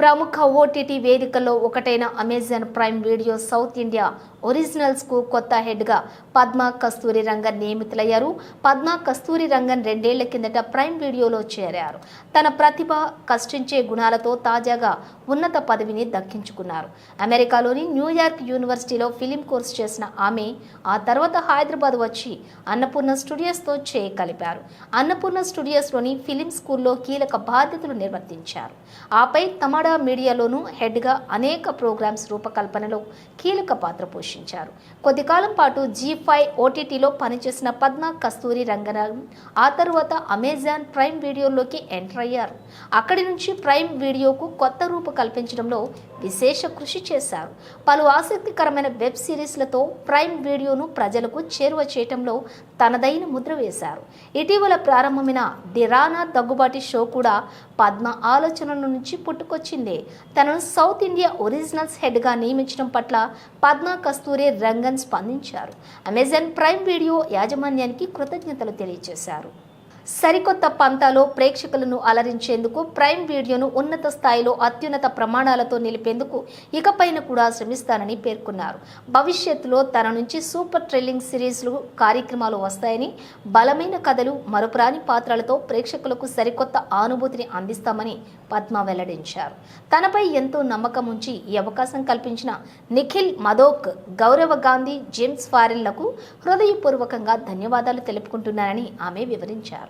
ప్రముఖ ఓటీటీ వేదికల్లో ఒకటైన Amazon Prime Video South India ఒరిజినల్స్కు కొత్త హెడ్గా పద్మా కస్తూరి రంగన్ నియమితులయ్యారు. పద్మా కస్తూరి రంగన్ రెండేళ్ళ కిందట ప్రైమ్ వీడియోలో చేరారు. తన ప్రతిభ కష్టించే గుణాలతో తాజాగా ఉన్నత పదవిని దక్కించుకున్నారు. అమెరికాలోని న్యూయార్క్ యూనివర్సిటీలో ఫిలిం కోర్స్ చేసిన ఆమె ఆ తర్వాత హైదరాబాద్ వచ్చి అన్నపూర్ణ స్టూడియోస్తో చేయి కలిపారు అన్నపూర్ణ స్టూడియోస్లోని ఫిలిం స్కూల్లో కీలక బాధ్యతలు నిర్వర్తించారు. ఆపై తమడా మీడియాలోనూ హెడ్గా అనేక ప్రోగ్రామ్స్ రూపకల్పనలో కీలక పాత్ర పోషించారు. కొద్ది కాలం పాటు జీ ఫైవ్ ఓటీటీలో పనిచేసిన పద్మ కస్తూరి రంగనాథన్ ఆ తరువాత అమెజాన్ ప్రైమ్ వీడియోలోకి ఎంటర్ అయ్యారు. అక్కడి నుంచి ప్రైమ్ వీడియోకు కొత్త రూప కల్పించడంలో విశేష కృషి చేశారు. పలు ఆసక్తికరమైన వెబ్ సిరీస్లతో ప్రైమ్ వీడియోను ప్రజలకు చేరువ చేయటంలో తనదైన ముద్ర వేశారు. ఇటీవల ప్రారంభమైన దిరానా దగ్గుబాటి షో కూడా పద్మ ఆలోచనల నుంచి పుట్టుకొచ్చింది. తనను సౌత్ ఇండియా ఒరిజినల్స్ హెడ్గా నియమించడం పట్ల పద్మా కస్తూరి రంగన్ స్పందించారు. అమెజాన్ ప్రైమ్ వీడియో యాజమాన్యానికి కృతజ్ఞతలు తెలియజేశారు. సరికొత్త పంతాలో ప్రేక్షకులను అలరించేందుకు ప్రైమ్ వీడియోను ఉన్నత స్థాయిలో అత్యున్నత ప్రమాణాలతో నిలిపేందుకు ఇకపైన కూడా శ్రమిస్తానని పేర్కొన్నారు. భవిష్యత్తులో తన నుంచి సూపర్ ట్రెల్లింగ్ సిరీస్లు కార్యక్రమాలు వస్తాయని బలమైన కథలు మరుపురాని పాత్రలతో ప్రేక్షకులకు సరికొత్త అనుభూతిని అందిస్తామని పద్మ వెల్లడించారు. తనపై ఎంతో నమ్మకం ఉంచి ఈ అవకాశం కల్పించిన నిఖిల్ మదోక్ గౌరవ గాంధీ జేమ్స్ ఫారెల్లకు హృదయపూర్వకంగా ధన్యవాదాలు తెలుపుకుంటున్నానని ఆమె వివరించారు.